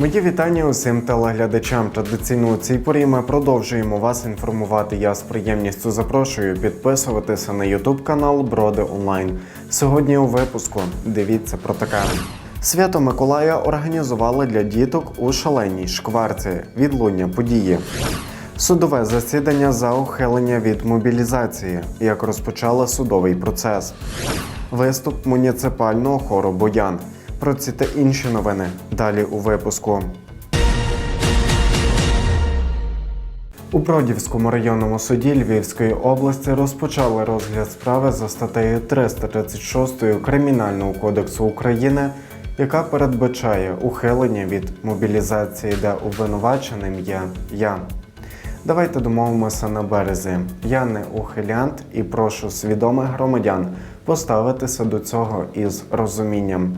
Мої вітання усім телеглядачам. Традиційно у цій порі ми продовжуємо вас інформувати. Я з приємністю запрошую підписуватися на YouTube канал Броди Онлайн. Сьогодні у випуску дивіться про таке. Свято Миколая організували для діток у шаленій шкварці. Відлуння події. Судове засідання за ухилення від мобілізації, як розпочали судовий процес. Виступ муніципального хору Боян. Про ці та інші новини далі у випуску. У Бродівському районному суді Львівської області розпочали розгляд справи за статтею 336 Кримінального кодексу України, яка передбачає ухилення від мобілізації, де обвинуваченим є я. Давайте домовимося на березі. Я не ухилянт і прошу свідомих громадян поставитися до цього із розумінням.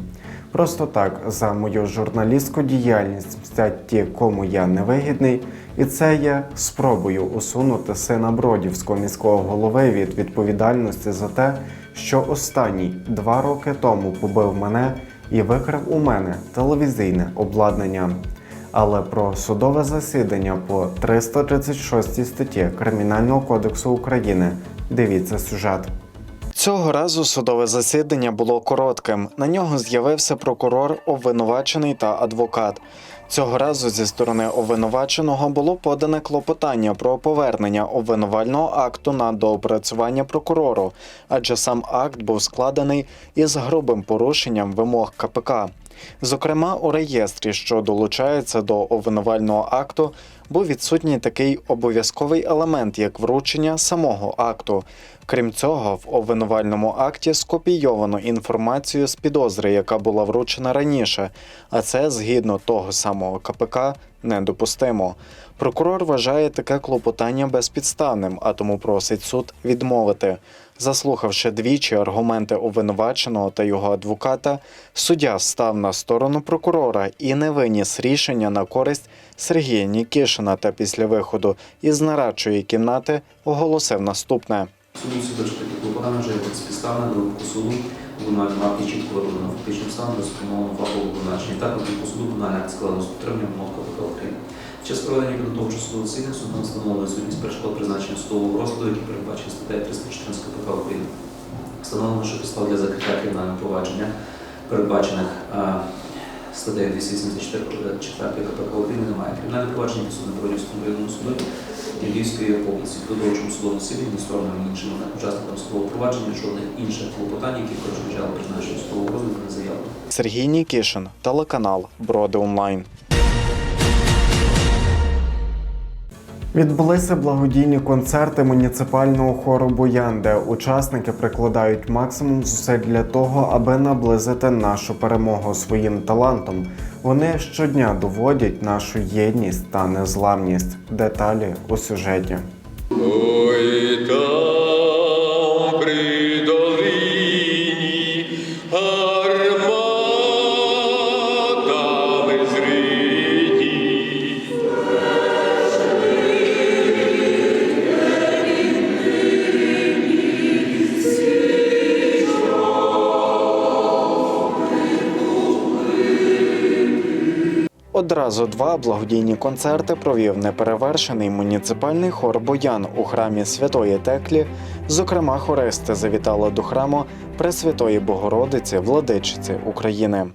Просто так за мою журналістську діяльність мстять ті, кому я невигідний, і це є спробою усунути сина Бродівського міського голови від відповідальності за те, що останній два роки тому побив мене і викрав у мене телевізійне обладнання. Але про судове засідання по 336 статті Кримінального кодексу України дивіться сюжет. Цього разу судове засідання було коротким. На нього з'явився прокурор, обвинувачений та адвокат. Цього разу зі сторони обвинуваченого було подане клопотання про повернення обвинувального акту на доопрацювання прокурору, адже сам акт був складений із грубим порушенням вимог КПК. Зокрема, у реєстрі, що долучається до обвинувального акту, був відсутній такий обов'язковий елемент, як вручення самого акту. Крім цього, в обвинувальному акті скопійовано інформацію з підозри, яка була вручена раніше, а це згідно того самого КПК недопустимо. Прокурор вважає таке клопотання безпідставним, а тому просить суд відмовити. Заслухавши двічі аргументи обвинуваченого та його адвоката, суддя став на сторону прокурора і не виніс рішення на користь Сергія Нікішина та після виходу із нарадчої кімнати оголосив наступне. Суду такі клопотання вже є безпідставне до випадку суду, обвинувальному акті чітко виконано фактичним станом до спрямованого факту обвинувачення. Також від суду обвинувальний акт складено з підтримання вимог КПК України. Час проведення підготовчого судового засідання судом встановлено відсутність перешкод призначення судового розгляду, які передбачені статтею 314 КПК України. Встановлено, що підстав для закриття кримінального провадження, передбачених статтею 284 КПК України немає. Кримінальне провадження підсудне Бродівському районному суду Львівської області. В продовжому судовому засіданні сторонами іншими учасникам судового провадження жодних інших клопотань, які перешкоджали призначенню судового розгляду, не заявлено. Сергій Нікішин, телеканал Броди Онлайн. Відбулися благодійні концерти муніципального хору Боян, де учасники прикладають максимум зусиль для того, аби наблизити нашу перемогу своїм талантом. Вони щодня доводять нашу єдність та незламність. Деталі у сюжеті. Одразу два благодійні концерти провів неперевершений муніципальний хор Боян у храмі Святої Теклі. Зокрема, хористи завітали до храму Пресвятої Богородиці Владичиці України.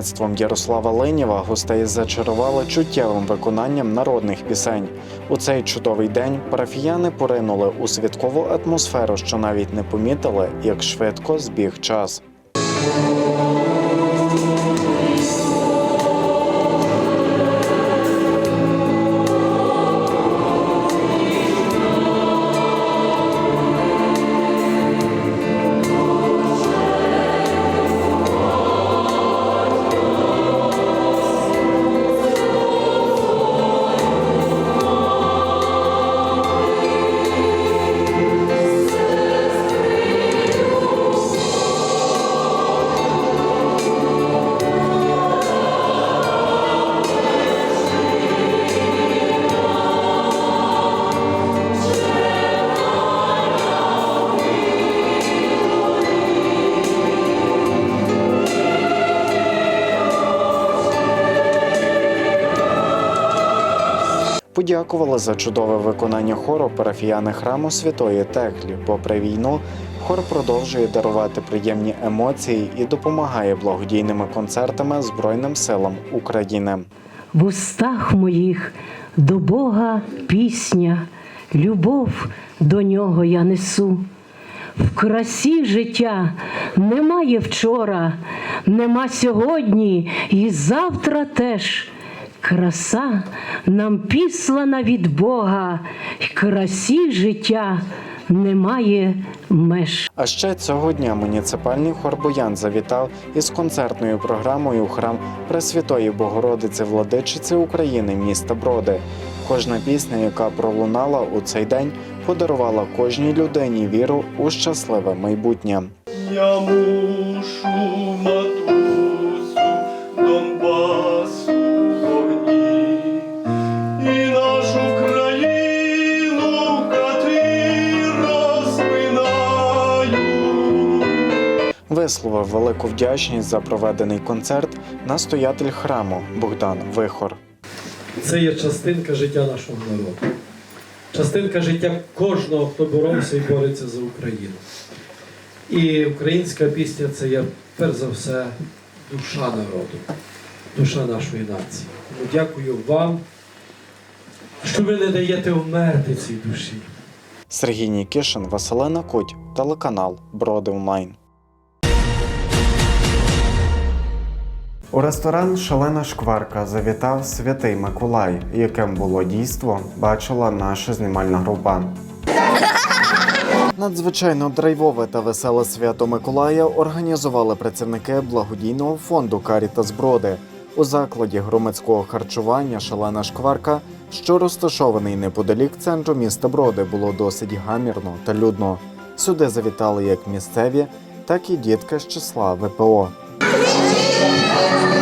Керівництвом Ярослава Ленєва гостей зачарували чуттєвим виконанням народних пісень. У цей чудовий день парафіяни поринули у святкову атмосферу, що навіть не помітили, як швидко збіг час. Подякували за чудове виконання хору парафіяни храму Святої Теклі. Попри війну, хор продовжує дарувати приємні емоції і допомагає благодійними концертами Збройним силам України. В устах моїх до Бога пісня, любов до нього я несу. В красі життя немає вчора, нема сьогодні і завтра теж. Краса нам післана від Бога, й красі життя немає меж. А ще цього дня муніципальний хор Боян завітав із концертною програмою у храм Пресвятої Богородиці Владичиці України міста Броди. Кожна пісня, яка пролунала у цей день, подарувала кожній людині віру у щасливе майбутнє. Я мушу, Висловив велику вдячність за проведений концерт настоятель храму Богдан Вихор. Це є частинка життя нашого народу. Частинка життя кожного, хто боровся і бореться за Україну. І українська пісня це є перш за все душа народу, душа нашої нації. Тому дякую вам, що ви не даєте вмерти цій душі. Сергій Нікішин, Василина Куть, телеканал Броди Онлайн. У ресторан Шалена Шкварка завітав святий Миколай, яким було дійство, бачила наша знімальна група. Надзвичайно драйвове та веселе свято Миколая організували працівники благодійного фонду Карітас Броди у закладі громадського харчування Шалена Шкварка, що розташований неподалік центру міста Броди, було досить гамірно та людно. Сюди завітали як місцеві, так і дітки з числа ВПО. Amen.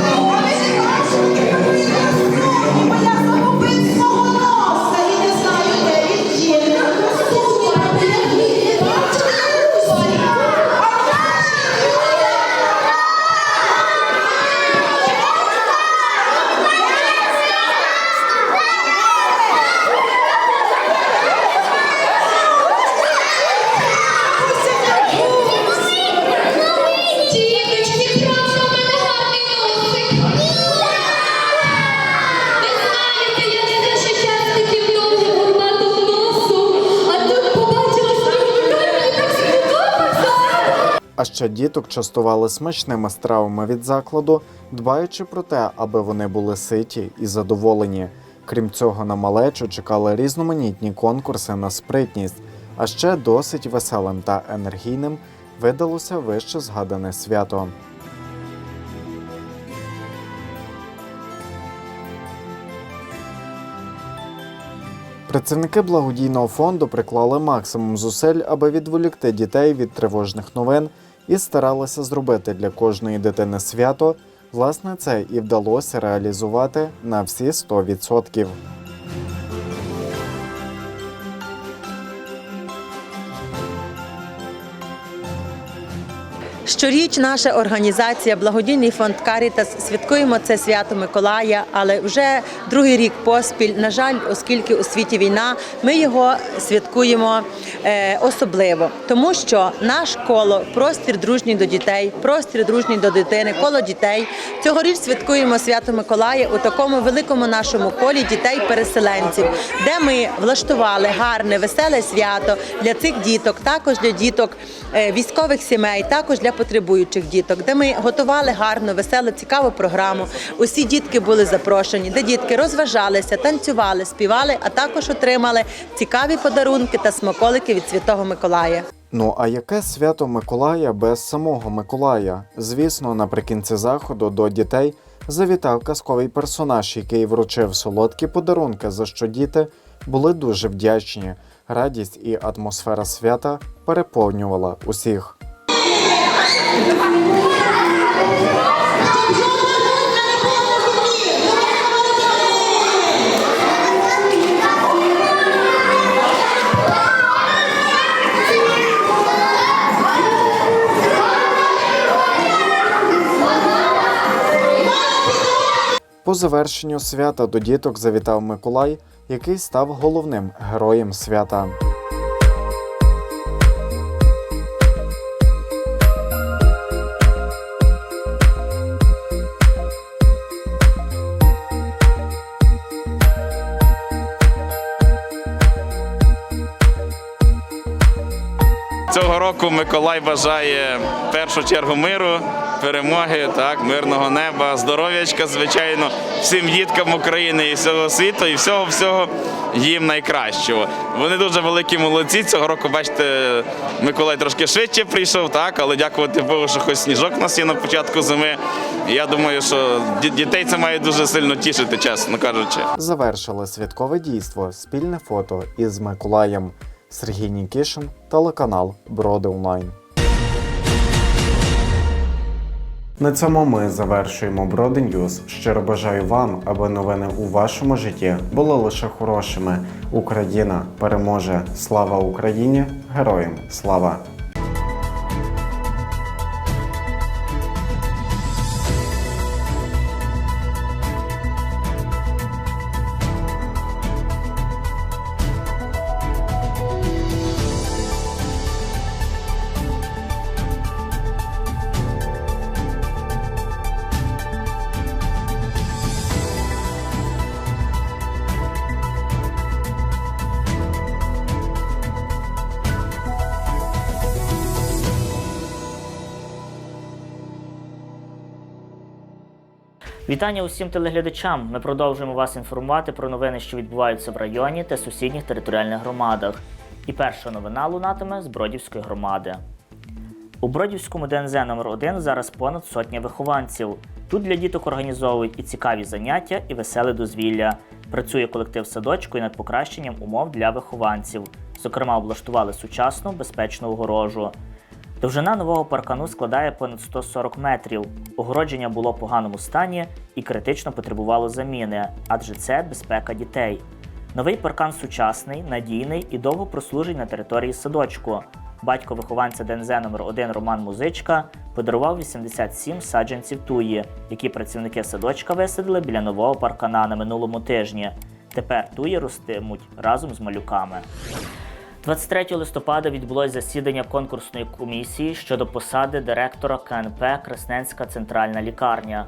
Сподобався. А діток частували смачними стравами від закладу, дбаючи про те, аби вони були ситі і задоволені. Крім цього, на малечу чекали різноманітні конкурси на спритність, а ще досить веселим та енергійним видалося вище згадане свято. Працівники благодійного фонду приклали максимум зусиль, аби відволікти дітей від тривожних новин і старалися зробити для кожної дитини свято. Власне, це і вдалося реалізувати на всі 100%. Щоріч наша організація Благодійний фонд Карітас святкуємо це свято Миколая, але вже другий рік поспіль. На жаль, оскільки у світі війна, ми його святкуємо е, особливо, тому що наш коло простір дружній до дітей, простір дружній до дитини, коло дітей. Цьогоріч святкуємо свято Миколая у такому великому нашому колі дітей-переселенців, де ми влаштували гарне, веселе свято для цих діток, також для діток е, військових сімей, також для потребуючих діток, де ми готували гарну, веселу, цікаву програму. Усі дітки були запрошені, де дітки розважалися, танцювали, співали, а також отримали цікаві подарунки та смаколики від Святого Миколая. Ну а яке свято Миколая без самого Миколая? Звісно, наприкінці заходу до дітей завітав казковий персонаж, який вручив солодкі подарунки, за що діти були дуже вдячні. Радість і атмосфера свята переповнювала усіх. По завершенню свята до діток завітав Миколай, який став головним героєм свята. Року Миколай бажає в першу чергу миру, перемоги, так, мирного неба, здоров'ячка, звичайно, всім діткам України і всього світу, і всього всього їм найкращого. Вони дуже великі молодці. Цього року, бачите, Миколай трошки швидше прийшов, так, але дякувати Богу, що хоч сніжок у нас є на початку зими. Я думаю, що дітей це має дуже сильно тішити, чесно кажучи. Завершили святкове дійство спільне фото із Миколаєм. Сергій Нікішин, телеканал Броди Онлайн. На цьому ми завершуємо Броди Ньюз. Щиро бажаю вам, аби новини у вашому житті були лише хорошими. Україна переможе! Слава Україні! Героям слава! Вітання усім телеглядачам. Ми продовжуємо вас інформувати про новини, що відбуваються в районі та сусідніх територіальних громадах. І перша новина лунатиме з Бродівської громади. У Бродівському ДНЗ номер 1 зараз понад сотня вихованців. Тут для діток організовують і цікаві заняття, і веселе дозвілля. Працює колектив садочку і над покращенням умов для вихованців. Зокрема, облаштували сучасну безпечну огорожу. Довжина нового паркану складає понад 140 метрів. Огородження було в поганому стані і критично потребувало заміни, адже це безпека дітей. Новий паркан сучасний, надійний і довго прослужить на території садочку. Батько вихованця ДНЗ номер 1 Роман Музичка подарував 87 саджанців туї, які працівники садочка висадили біля нового паркана на минулому тижні. Тепер туї ростимуть разом з малюками. 23 листопада відбулось засідання конкурсної комісії щодо посади директора КНП Красненська центральна лікарня.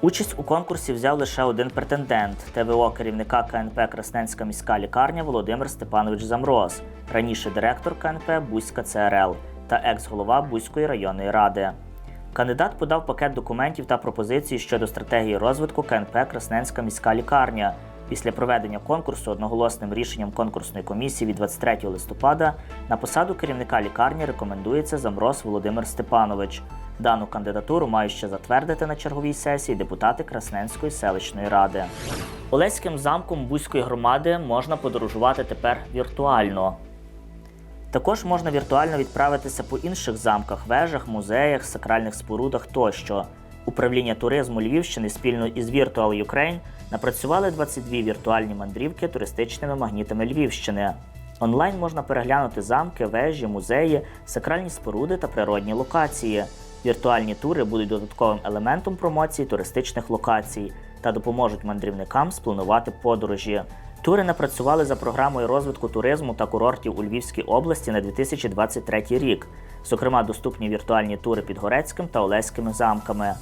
Участь у конкурсі взяв лише один претендент ТВО керівника КНП Красненська міська лікарня Володимир Степанович Замроз, раніше директор КНП Бузька ЦРЛ та екс-голова Бузької районної ради. Кандидат подав пакет документів та пропозицій щодо стратегії розвитку КНП Красненська міська лікарня. Після проведення конкурсу одноголосним рішенням конкурсної комісії від 23 листопада на посаду керівника лікарні рекомендується Замроз Володимир Степанович. Дану кандидатуру мають ще затвердити на черговій сесії депутати Красненської селищної ради. Олеським замком Бузької громади можна подорожувати тепер віртуально. Також можна віртуально відправитися по інших замках, вежах, музеях, сакральних спорудах тощо. Управління туризму Львівщини спільно із Virtual Ukraine напрацювали 22 віртуальні мандрівки туристичними магнітами Львівщини. Онлайн можна переглянути замки, вежі, музеї, сакральні споруди та природні локації. Віртуальні тури будуть додатковим елементом промоції туристичних локацій та допоможуть мандрівникам спланувати подорожі. Тури напрацювали за програмою розвитку туризму та курортів у Львівській області на 2023 рік. Зокрема, доступні віртуальні тури під Горецьким та Олеськими замками,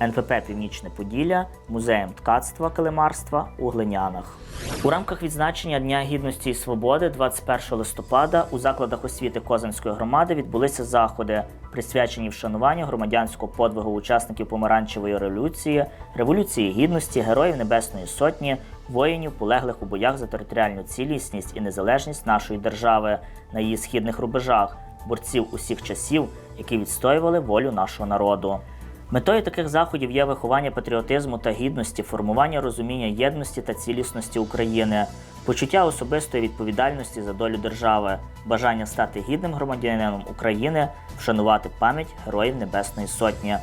НПП Північне Поділля, музеєм ткацтва килимарства у Глинянах. У рамках відзначення Дня гідності і свободи 21 листопада у закладах освіти Козанської громади відбулися заходи, присвячені вшануванню громадянського подвигу учасників помаранчевої революції, революції гідності, героїв Небесної Сотні, воїнів, полеглих у боях за територіальну цілісність і незалежність нашої держави на її східних рубежах, борців усіх часів, які відстоювали волю нашого народу. Метою таких заходів є виховання патріотизму та гідності, формування розуміння єдності та цілісності України, почуття особистої відповідальності за долю держави, бажання стати гідним громадянином України, вшанувати пам'ять героїв Небесної Сотні.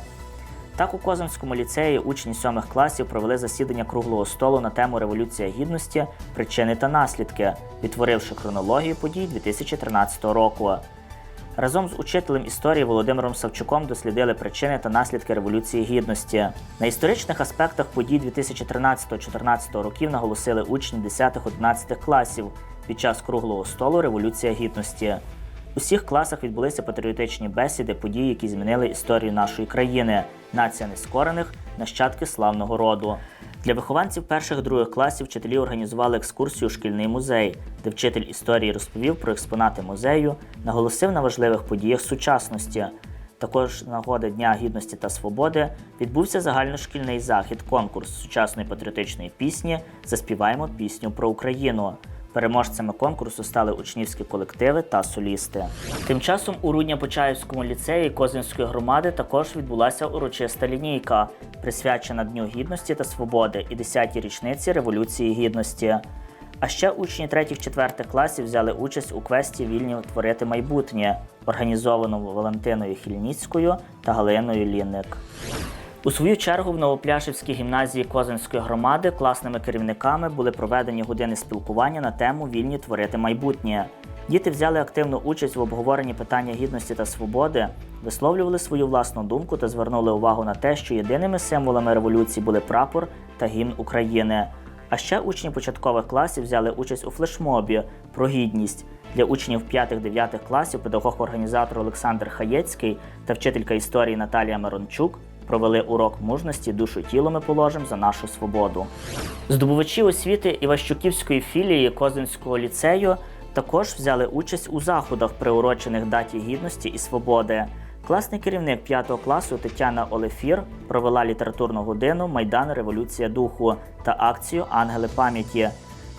Так у Козанському ліцеї учні сьомих класів провели засідання круглого столу на тему Революція гідності, причини та наслідки, відтворивши хронологію подій 2013 року. Разом з учителем історії Володимиром Савчуком дослідили причини та наслідки Революції Гідності. На історичних аспектах подій 2013-2014 років наголосили учні 10-11 класів під час круглого столу Революція Гідності. У всіх класах відбулися патріотичні бесіди, події, які змінили історію нашої країни, нація нескорених, нащадки славного роду. Для вихованців перших других класів вчителі організували екскурсію у шкільний музей, де вчитель історії розповів про експонати музею, наголосив на важливих подіях сучасності. Також нагоди Дня гідності та свободи відбувся загальношкільний захід, конкурс сучасної патріотичної пісні Заспіваємо пісню про Україну. Переможцями конкурсу стали учнівські колективи та солісти. Тим часом у Рудня-Почаївському ліцеї Козинської громади також відбулася урочиста лінійка, присвячена Дню гідності та свободи і 10-й річниці Революції Гідності. А ще учні 3-4 класів взяли участь у квесті Вільні творити майбутнє, організованому Валентиною Хільніцькою та Галиною Лінник. У свою чергу в Новопляшівській гімназії Козинської громади класними керівниками були проведені години спілкування на тему Вільні творити майбутнє. Діти взяли активну участь в обговоренні питання гідності та свободи, висловлювали свою власну думку та звернули увагу на те, що єдиними символами революції були прапор та гімн України. А ще учні початкових класів взяли участь у флешмобі про гідність. Для учнів 5-9 класів педагог-організатор Олександр Хаєцький та вчителька історії Наталія Мирончук провели урок мужності душу тіло ми положимо за нашу свободу. Здобувачі освіти Іващуківської філії Козинського ліцею також взяли участь у заходах, приурочених даті гідності і свободи. Класний керівник 5 класу Тетяна Олефір провела літературну годину Майдан Революція Духу та акцію Ангели пам'яті.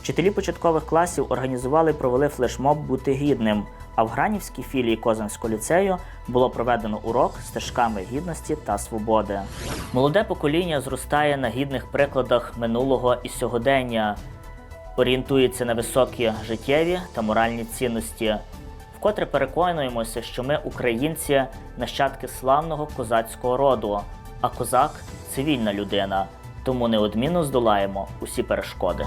Вчителі початкових класів організували і провели флешмоб Бути гідним. А в Гранівській філії Козанського ліцею було проведено урок стежками гідності та свободи. Молоде покоління зростає на гідних прикладах минулого і сьогодення, орієнтується на високі життєві та моральні цінності. Вкотре переконуємося, що ми, українці, нащадки славного козацького роду, а козак цивільна людина, тому неодмінно здолаємо усі перешкоди.